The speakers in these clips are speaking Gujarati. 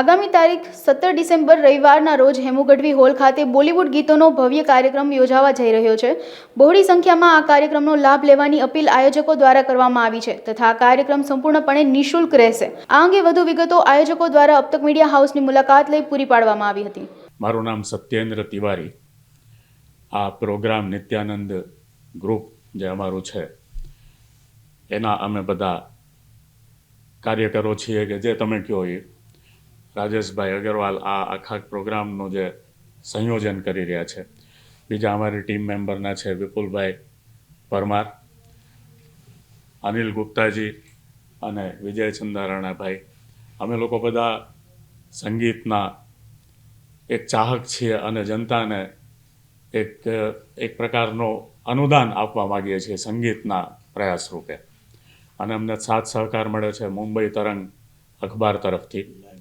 આગામી તારીખ સત્તર ડિસેમ્બર રવિવારના રોજ હેમુ ગઢવી હોલ ખાતે બોલિવૂડ ગીતોનો ભવ્ય કાર્યક્રમ યોજાવા જઈ રહ્યો છે. બહોળી સંખ્યામાં આ કાર્યક્રમનો લાભ લેવાની અપીલ આયોજકો દ્વારા કરવામાં આવી છે તથા આ કાર્યક્રમ સંપૂર્ણપણે નિઃશુલ્ક રહેશે. આ અંગે વધુ વિગતો આયોજકો દ્વારા અબતક મીડિયા હાઉસની મુલાકાત લઈ પૂરી પાડવામાં આવી હતી. મારું નામ સત્યેન્દ્ર તિવારી. આ પ્રોગ્રામ નિત્યાનંદ ગ્રુપ જે અમારું છે, એના અમે બધા કાર્યકરો છીએ કે જે તમે કહો એ રાજેશભાઈ અગરવાલ આ આખા પ્રોગ્રામનું જે સંયોજન કરી રહ્યા છે. બીજા અમારી ટીમ મેમ્બરના છે વિપુલભાઈ પરમાર, અનિલ ગુપ્તાજી અને વિજય ચંદારાણાભાઈ. અમે લોકો બધા સંગીતના એક ચાહક છીએ અને જનતાને એક એક પ્રકારનો અનુદાન આપવા માગીએ છીએ સંગીતના પ્રયાસ રૂપે. અને અમને સાથ સહકાર મળ્યો છે મુંબઈ તરંગ અખબાર તરફથી.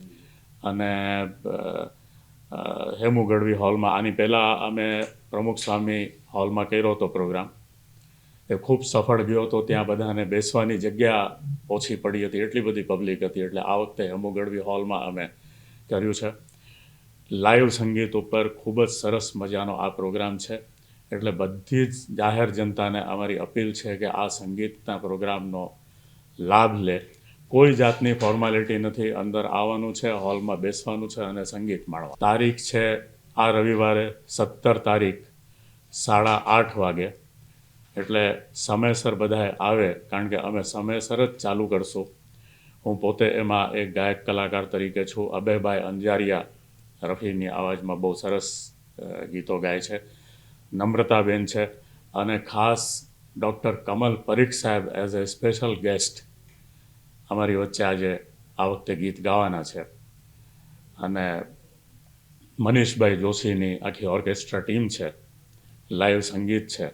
અને હેમુ ગઢવી હોલમાં આની પહેલાં અમે પ્રમુખ સ્વામી હોલમાં કર્યો હતો પ્રોગ્રામ એ ખૂબ સફળ ગયો હતો, ત્યાં બધાને બેસવાની જગ્યા ઓછી પડી હતી, એટલી બધી પબ્લિક હતી, એટલે આ વખતે હેમુ ગઢવી હોલમાં અમે કર્યું છે. લાઈવ સંગીત ઉપર ખૂબ જ સરસ મજાનો આ પ્રોગ્રામ છે, એટલે બધી જ જાહેર જનતાને અમારી અપીલ છે કે આ સંગીતના પ્રોગ્રામનો લાભ લે. કોઈ જાતની ફોર્માલિટી નથી. અંદર આવવાનું છે હોલમાં બેસવાનું છે અને સંગીત માણવા. તારીખ છે આ રવિવારે સત્તર તારીખ સાડા આઠ વાગે. એટલે સમયસર બધાએ આવે કારણ કે અમે સમયસર જ ચાલુ કરશું. હું પોતે એમાં એક ગાયક કલાકાર તરીકે છું. અભયભાઈ અંજારિયા રફીની અવાજમાં બહુ સરસ ગીતો ગાય છે. નમ્રતાબેન છે અને ખાસ ડૉક્ટર કમલ પરીખ સાહેબ એઝ એ સ્પેશિયલ ગેસ્ટ અમારી વચ્ચે આજે આ વખતે ગીત ગાવાના છે. અને મનીષભાઈ જોશીની આખી ઓર્કેસ્ટ્રા ટીમ છે. લાઈવ સંગીત છે.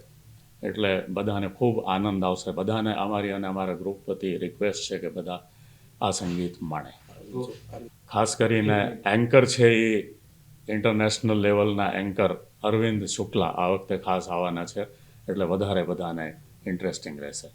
એટલે બધાને ખૂબ આનંદ આવશે. બધાને અમારી અને અમારા ગ્રુપ વતી રિક્વેસ્ટ છે કે બધા આ સંગીત માણે. ખાસ કરીને એન્કર છે એ ઇન્ટરનેશનલ લેવલના એન્કર અરવિંદ શુક્લા આ વખતે ખાસ આવવાના છે. એટલે વધારે બધાને ઇન્ટરેસ્ટિંગ રહેશે.